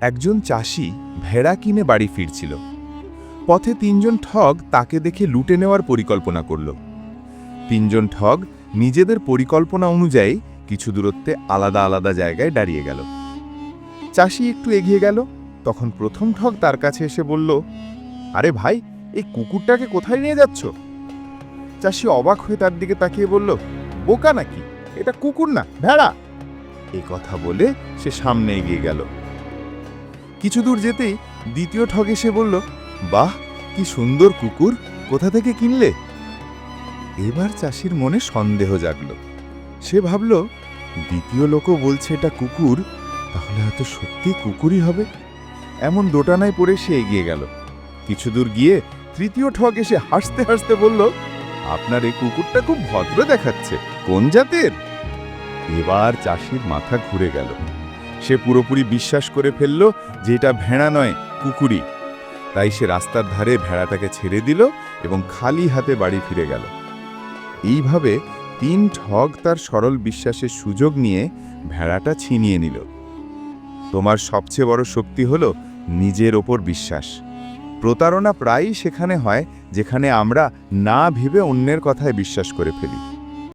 একজন চাষি ভেড়া কিনে বাড়ি ফিরছিল। পথে তিনজন ঠগ তাকে দেখে লুটে নেওয়ার পরিকল্পনা করল। তিনজন ঠগ নিজেদের পরিকল্পনা অনুযায়ী কিছু দূরত্বে আলাদা আলাদা জায়গায় দাঁড়িয়ে গেল। চাষি একটু এগিয়ে গেল, তখন প্রথম ঠগ তার কাছে এসে বলল, আরে ভাই, এই কুকুরটাকে কোথায় নিয়ে যাচ্ছ? চাষি অবাক হয়ে তার দিকে তাকিয়ে বলল, বোকা নাকি? এটা কুকুর না, ভেড়া? এ কথা বলে সে সামনে এগিয়ে গেল। কিছু দূর যেতেই দ্বিতীয় ঠগ এসে বলল, বাহ, কি সুন্দর কুকুর, কোথা থেকে কিনলে? এবার চাষির মনে সন্দেহ জাগল। সে ভাবল, দ্বিতীয় লোকও বলছে এটা কুকুর, তাহলে হয়তো সত্যি কুকুরই হবে। এমন দোটানায় পড়ে সে এগিয়ে গেল। কিছু দূর গিয়ে তৃতীয় ঠগ এসে হাসতে হাসতে বলল, আপনার এই কুকুরটা খুব ভদ্র দেখাচ্ছে, কোন জাতের? এবার চাষির মাথা ঘুরে গেল। সে পুরোপুরি বিশ্বাস করে ফেলল যে এটা ভেড়া নয় কুকুরি তাই সে রাস্তার ধারে ভেড়াটাকে ছেড়ে দিল এবং খালি হাতে বাড়ি ফিরে গেল। এইভাবে তিন ঠগ তার সরল বিশ্বাসের সুযোগ নিয়ে ভেড়াটা ছিনিয়ে নিল। তোমার সবচেয়ে বড় শক্তি হল নিজের ওপর বিশ্বাস। প্রতারণা প্রায়ই সেখানে হয় যেখানে আমরা না ভেবে অন্যের কথায় বিশ্বাস করে ফেলি।